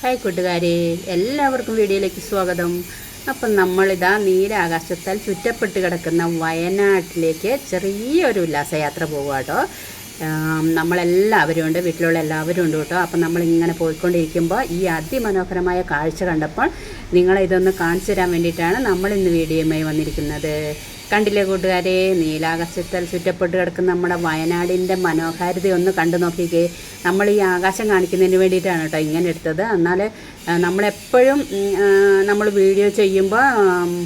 Hi കൂട്ടുകാരെ. എല്ലാവർക്കും വീഡിയോയിലേക്ക് സ്വാഗതം. അപ്പം നമ്മളിതാ നീലാകാശത്താൽ ചുറ്റപ്പെട്ട് കിടക്കുന്ന വയനാട്ടിലേക്ക് ചെറിയൊരു ഉല്ലാസയാത്ര പോകുക കേട്ടോ നമ്മളെല്ലാവരും ഉണ്ട് വീട്ടിലുള്ള എല്ലാവരും ഉണ്ട് കേട്ടോ. അപ്പം നമ്മളിങ്ങനെ പോയിക്കൊണ്ടിരിക്കുമ്പോൾ ഈ അതിമനോഹരമായ കാഴ്ച കണ്ടപ്പോൾ നിങ്ങളെ ഇതൊന്ന് കാണിച്ചു തരാൻ വേണ്ടിയിട്ടാണ് നമ്മളിന്ന് വീഡിയോയുമായി വന്നിരിക്കുന്നത്. കണ്ടില്ലേ കൂട്ടുകാരെ? നീലാകാശത്താൽ ചുറ്റപ്പെട്ട് കിടക്കുന്ന നമ്മുടെ വയനാടിന്റെ മനോഹാരിത ഒന്ന് കണ്ടു നോക്കിക്കേ. നമ്മൾ ഈ ആകാശം കാണിക്കുന്നതിന് വേണ്ടിയിട്ടാണ് കേട്ടോ ഇങ്ങനെ എടുത്തത്. എന്നാൽ നമ്മളെപ്പോഴും നമ്മൾ വീഡിയോ ചെയ്യുമ്പോൾ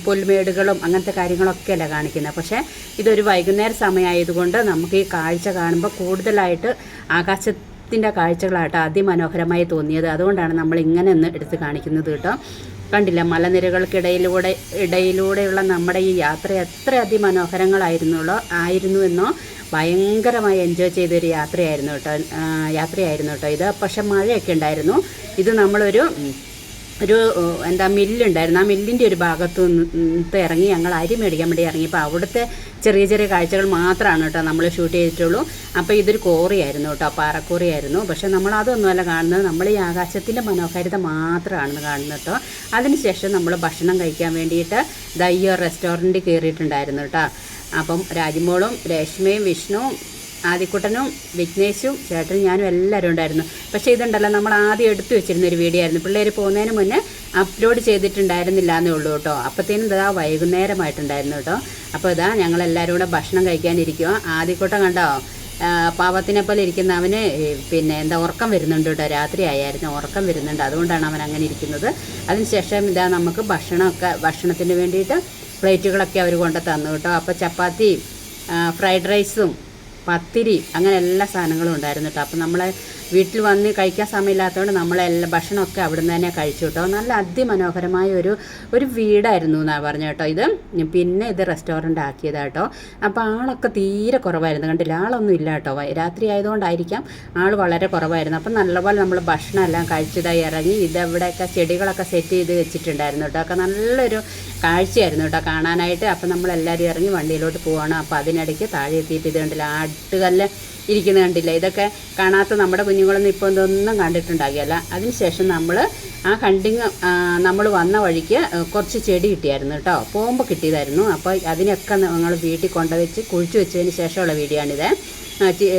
പുൽമേടുകളും അങ്ങനത്തെ കാര്യങ്ങളൊക്കെ അല്ല കാണിക്കുന്നത്. പക്ഷേ ഇതൊരു വൈകുന്നേര സമയമായതുകൊണ്ട് നമുക്ക് ഈ കാഴ്ച കാണുമ്പോൾ കൂടുതലായിട്ട് ആകാശ ത്തിന്റെ കാഴ്ചകളായിട്ട് അതിമനോഹരമായി തോന്നിയത്. അതുകൊണ്ടാണ് നമ്മൾ ഇങ്ങനെ ഒന്ന് എടുത്ത് കാണിക്കുന്നത് കേട്ടോ. കണ്ടില്ല മലനിരകൾക്കിടയിലൂടെ ഇടയിലൂടെയുള്ള നമ്മുടെ ഈ യാത്ര എത്ര അതിമനോഹരങ്ങളായിരുന്നുള്ളോ ആയിരുന്നു എന്നോ ഭയങ്കരമായി എൻജോയ് ചെയ്തൊരു യാത്രയായിരുന്നു കേട്ടോ യാത്രയായിരുന്നു കേട്ടോ ഇത്. പക്ഷെ മഴയൊക്കെ ഉണ്ടായിരുന്നു. ഇത് നമ്മളൊരു ഒരു എന്താ മില്ലുണ്ടായിരുന്നു. ആ മില്ലിന്റെ ഒരു ഭാഗത്ത് നിന്ന് ഇറങ്ങി ഞങ്ങൾ അരി മേടിക്കാൻ വേണ്ടി ഇറങ്ങിയപ്പോൾ അവിടുത്തെ ചെറിയ ചെറിയ കാഴ്ചകൾ മാത്രമാണ് കേട്ടോ നമ്മൾ ഷൂട്ട് ചെയ്തിട്ടുള്ളൂ. അപ്പോൾ ഇതൊരു കോറിയായിരുന്നു കേട്ടോ പാറക്കോറിയായിരുന്നു. പക്ഷെ നമ്മൾ അതൊന്നുമല്ല കാണുന്നത്. നമ്മൾ ഈ ആകാശത്തിന്റെ മനോഹാരിത മാത്രമാണ് കാണുന്നത് കേട്ടോ. അതിനുശേഷം നമ്മൾ ഭക്ഷണം കഴിക്കാൻ വേണ്ടിയിട്ട് ദയ്യോ റെസ്റ്റോറന്റ് കയറിയിട്ടുണ്ടായിരുന്നു കേട്ടോ. അപ്പം രാജ്മോളും രേഷ്മയും വിഷ്ണുവും ആദിക്കുട്ടനും വിഘ്നേഷും ചേട്ടനും ഞാനും എല്ലാവരും ഉണ്ടായിരുന്നു. പക്ഷേ ഇതുണ്ടല്ലോ നമ്മൾ ആദ്യം എടുത്തു വെച്ചിരുന്ന ഒരു വീഡിയോ ആയിരുന്നു. പിള്ളേർ പോകുന്നതിന് മുന്നേ അപ്ലോഡ് ചെയ്തിട്ടുണ്ടായിരുന്നില്ല എന്നേ ഉള്ളൂ കേട്ടോ. അപ്പോഴത്തേനും ഇതാ വൈകുന്നേരമായിട്ടുണ്ടായിരുന്നു കേട്ടോ. അപ്പോൾ ഇതാ ഞങ്ങളെല്ലാവരും കൂടെ ഭക്ഷണം കഴിക്കാനിരിക്കുക ആദ്യക്കൂട്ടൻ കണ്ടോ? പാവത്തിനെ പോലെ ഇരിക്കുന്ന അവന് പിന്നെ എന്താ ഉറക്കം വരുന്നുണ്ട് കേട്ടോ. രാത്രി ആയായിരുന്നു ഉറക്കം വരുന്നുണ്ട്. അതുകൊണ്ടാണ് അവൻ അങ്ങനെ ഇരിക്കുന്നത്. അതിനുശേഷം ഇതാ നമുക്ക് ഭക്ഷണമൊക്കെ ഭക്ഷണത്തിന് വേണ്ടിയിട്ട് പ്ലേറ്റുകളൊക്കെ അവർ കൊണ്ട് തന്നു കേട്ടോ. അപ്പോൾ ചപ്പാത്തി ഫ്രൈഡ് റൈസും പത്തിരി അങ്ങനെ എല്ലാ സാധനങ്ങളും ഉണ്ടായിരുന്നു കേട്ടോ അപ്പം നമ്മൾ വീട്ടിൽ വന്ന് കഴിക്കാൻ സമയമില്ലാത്തതുകൊണ്ട് നമ്മളെല്ലാം ഭക്ഷണമൊക്കെ അവിടെ നിന്ന് തന്നെ കഴിച്ചു കേട്ടോ നല്ല അതിമനോഹരമായ ഒരു ഒരു വീടായിരുന്നു എന്നാണ് പറഞ്ഞു കേട്ടോ ഇത്. പിന്നെ ഇത് റെസ്റ്റോറന്റ് ആക്കിയതാട്ടോ അപ്പോൾ ആളൊക്കെ തീരെ കുറവായിരുന്നു. കണ്ടില്ല? ആളൊന്നും ഇല്ല കേട്ടോ. രാത്രി ആയതുകൊണ്ടായിരിക്കാം ആൾ വളരെ കുറവായിരുന്നു. അപ്പം നല്ലപോലെ നമ്മൾ ഭക്ഷണം എല്ലാം കഴിച്ചതായി ഇറങ്ങി ഇതെവിടെയൊക്കെ ചെടികളൊക്കെ സെറ്റ് ചെയ്ത് വെച്ചിട്ടുണ്ടായിരുന്നു കേട്ടോ. ഒക്കെ നല്ലൊരു കാഴ്ചയായിരുന്നു കേട്ടോ കാണാനായിട്ട്. അപ്പം നമ്മളെല്ലാവരും ഇറങ്ങി വണ്ടിയിലോട്ട് പോവാണ്. അപ്പോൾ അതിനിടയ്ക്ക് താഴെ എത്തിയിട്ട് ഇത് കണ്ടില്ല? ആട്ടുകല്ല് ഇരിക്കുന്നത് കണ്ടില്ല? ഇതൊക്കെ കാണാത്ത നമ്മുടെ കുഞ്ഞുങ്ങളൊന്നും ഇപ്പോൾ ഇതൊന്നും കണ്ടിട്ടുണ്ടാകിയല്ല അതിനുശേഷം നമ്മൾ ആ കണ്ടിങ് നമ്മൾ വന്ന വഴിക്ക് കുറച്ച് ചെടി കിട്ടിയായിരുന്നു കേട്ടോ. പോകുമ്പോൾ കിട്ടിയതായിരുന്നു. അപ്പോൾ അതിനൊക്കെ ഞങ്ങൾ വീട്ടിൽ കൊണ്ടുവച്ച് കുഴിച്ചു വെച്ചതിന് ശേഷമുള്ള വീഡിയോ ആണിത് ആ, ചി-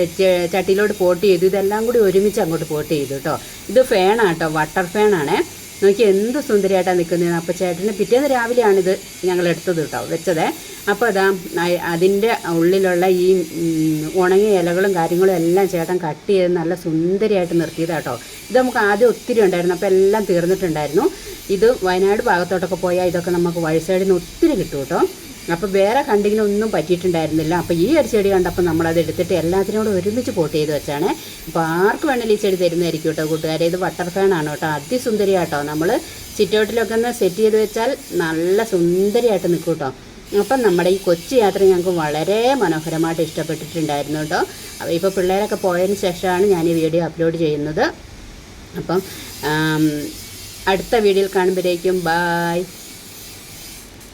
ചട്ടിയിലോട്ട് പോട്ട് ചെയ്തു. ഇതെല്ലാം കൂടി ഒരുമിച്ച് അങ്ങോട്ട് പോട്ട് ചെയ്തു കേട്ടോ. ഇത് ഫേണാണ് കേട്ടോ. വട്ടർ ഫേണാണേ നോക്കി എന്ത് സുന്ദരിയായിട്ടാണ് നിൽക്കുന്നത് അപ്പോൾ ചേട്ടന് പിറ്റേന്ന് രാവിലെയാണിത് ഞങ്ങൾ എടുത്തത് കേട്ടോ വെച്ചത്. അപ്പോൾ അതാ അതിന്റെ ഉള്ളിലുള്ള ഈ ഉണങ്ങിയ ഇലകളും കാര്യങ്ങളും എല്ലാം ചേട്ടൻ കട്ട് ചെയ്ത് നല്ല സുന്ദരിയായിട്ട് നിർത്തിയതാട്ടോ. ഇത് നമുക്ക് ആദ്യം ഒത്തിരി ഉണ്ടായിരുന്നു അപ്പോൾ എല്ലാം തീർന്നിട്ടുണ്ടായിരുന്നു. ഇത് വയനാട് ഭാഗത്തോട്ടൊക്കെ പോയാൽ ഇതൊക്കെ നമുക്ക് വഴി സൈഡിൽ നിന്ന് ഒത്തിരി കിട്ടും കേട്ടോ. അപ്പോൾ വേറെ കണ്ടിങ്ങിനൊന്നും പറ്റിയിട്ടുണ്ടായിരുന്നില്ല. അപ്പോൾ ഈ ഒരു ചെടി കണ്ടപ്പോൾ നമ്മളത് എടുത്തിട്ട് എല്ലാത്തിനും കൂടെ ഒരുമിച്ച് പോട്ട് ചെയ്ത് വെച്ചാണ്. അപ്പോൾ ആർക്ക് വേണമെങ്കിലും ഈ ചെടി തരുന്നതായിരിക്കും കേട്ടോ കൂട്ടുകാരെ. ഇത് വട്ടർ ആണ് കേട്ടോ അതിസുന്ദരിയാട്ടോ. നമ്മൾ സിറ്റൗട്ടിലൊക്കെ ഒന്ന് സെറ്റ് ചെയ്ത് വെച്ചാൽ നല്ല സുന്ദരിയായിട്ട് നിൽക്കും കേട്ടോ. അപ്പം നമ്മുടെ ഈ കൊച്ചു യാത്ര ഞങ്ങൾക്ക് വളരെ മനോഹരമായിട്ട് ഇഷ്ടപ്പെട്ടിട്ടുണ്ടായിരുന്നു കേട്ടോ. അപ്പോൾ ഇപ്പോൾ പിള്ളേരൊക്കെ പോയതിന് ശേഷമാണ് ഞാൻ ഈ വീഡിയോ അപ്ലോഡ് ചെയ്യുന്നത്. അപ്പം അടുത്ത വീഡിയോയിൽ കാണുമ്പോഴേക്കും ബായ്